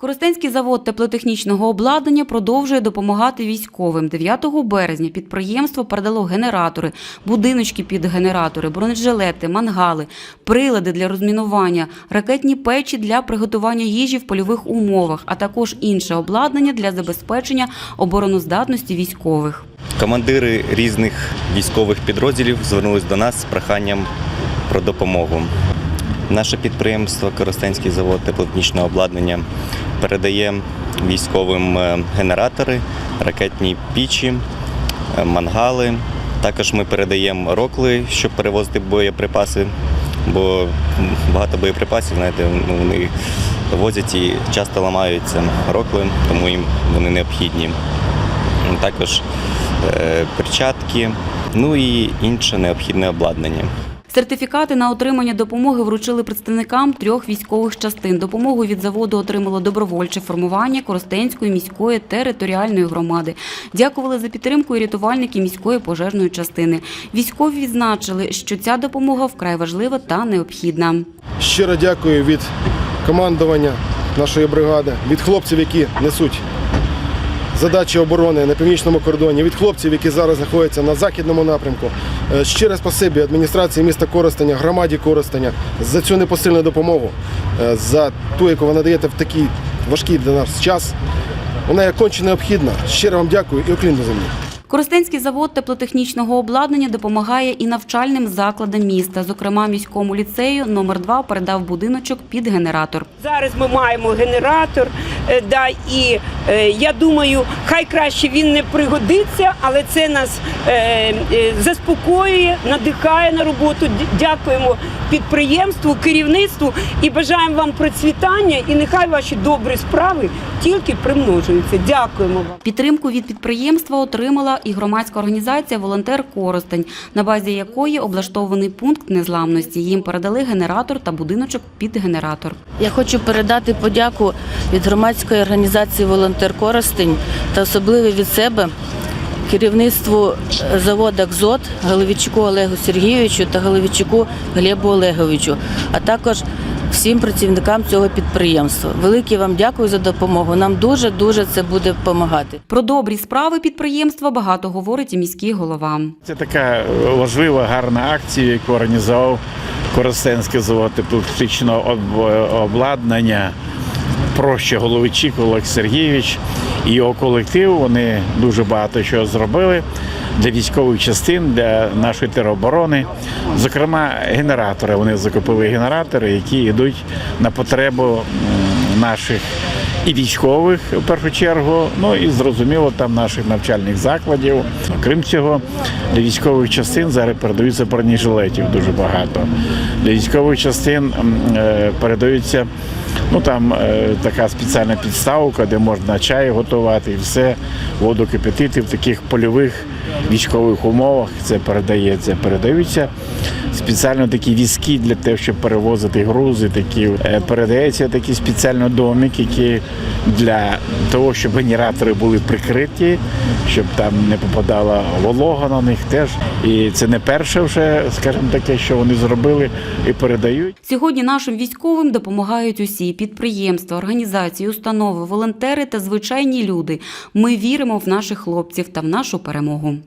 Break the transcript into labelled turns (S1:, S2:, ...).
S1: Коростенський завод теплотехнічного обладнання продовжує допомагати військовим. 9 березня підприємство передало генератори, будиночки під генератори, бронежилети, мангали, прилади для розмінування, ракетні печі для приготування їжі в польових умовах, а також інше обладнання для забезпечення обороноздатності військових.
S2: Командири різних військових підрозділів звернулись до нас з проханням про допомогу. Наше підприємство Коростенський завод теплотехнічного обладнання передає військовим е, генератори, ракетні пічі, е, мангали. Також ми передаємо рокли, щоб перевозити боєприпаси, бо багато боєприпасів, знаєте, ну, вони возять і часто ламаються рокли, тому їм вони необхідні також е, перчатки, ну і інше необхідне обладнання.
S1: Сертифікати на отримання допомоги вручили представникам трьох військових частин. Допомогу від заводу отримало добровольче формування Коростенської міської територіальної громади. Дякували за підтримку і рятувальники міської пожежної частини. Військові відзначили, що ця допомога вкрай важлива та необхідна.
S3: Щиро дякую від командування нашої бригади, від хлопців, які несуть задачі оборони на північному кордоні, від хлопців, які зараз знаходяться на західному напрямку. Е, Щире спасибі адміністрації міста Коростеня, громаді Коростеня за цю непосильну допомогу, е, за ту, яку ви надаєте в такий важкий для нас час. Вона є конче необхідна. Щиро вам дякую і уклін до землі.
S1: Коростенський завод теплотехнічного обладнання допомагає і навчальним закладам міста. Зокрема, міському ліцею номер 2 передав будиночок під генератор.
S4: Зараз ми маємо генератор, да, і е, я думаю, хай краще він не пригодиться, але це нас е, е, заспокоює, надихає на роботу. Дякуємо підприємству, керівництву і бажаємо вам процвітання. І нехай ваші добрі справи тільки примножуються. Дякуємо вам.
S1: Підтримку від підприємства отримала і громадська організація Волонтер Коростень, на базі якої облаштований пункт незламності. Їм передали генератор та будиночок під генератор.
S5: Я хочу передати подяку від громадської організації Волонтер Коростень та особливо від себе керівництву е, заводу «Кзот» Головічуку Олегу Сергійовичу та Головічуку Глебу Олеговичу, а також всім працівникам цього підприємства. Велике вам дякую за допомогу. Нам дуже дуже це буде допомагати.
S1: Про добрі справи підприємства багато говорить і міський голова.
S6: Це така важлива, гарна акція, яку організував Коростенський завод теплотехнічного обладнання. Проще Головичик Олег Сергійович і його колектив. Вони дуже багато чого зробили для військових частин, для нашої тероборони. Зокрема, генератори. Вони закупили генератори, які йдуть на потребу наших і військових в першу чергу, ну і зрозуміло там наших навчальних закладів. Окрім цього, для військових частин зараз передаються бронежилетів дуже багато. Для військових частин е, передаються. Ну там е, така спеціальна підставка, де можна чай готувати і все, воду кипятити в таких польових військових умовах. Це передається. Передаються спеціально такі візки для того, щоб перевозити грузи. Такі Е, передається такі спеціально домик, які для того, щоб генератори були прикриті, щоб там не попадала волога на них теж. І це не перше вже, скажімо таке, що вони зробили і передають.
S1: Сьогодні нашим військовим допомагають усі підприємства, організації, установи, волонтери та звичайні люди. Ми віримо в наших хлопців та в нашу перемогу.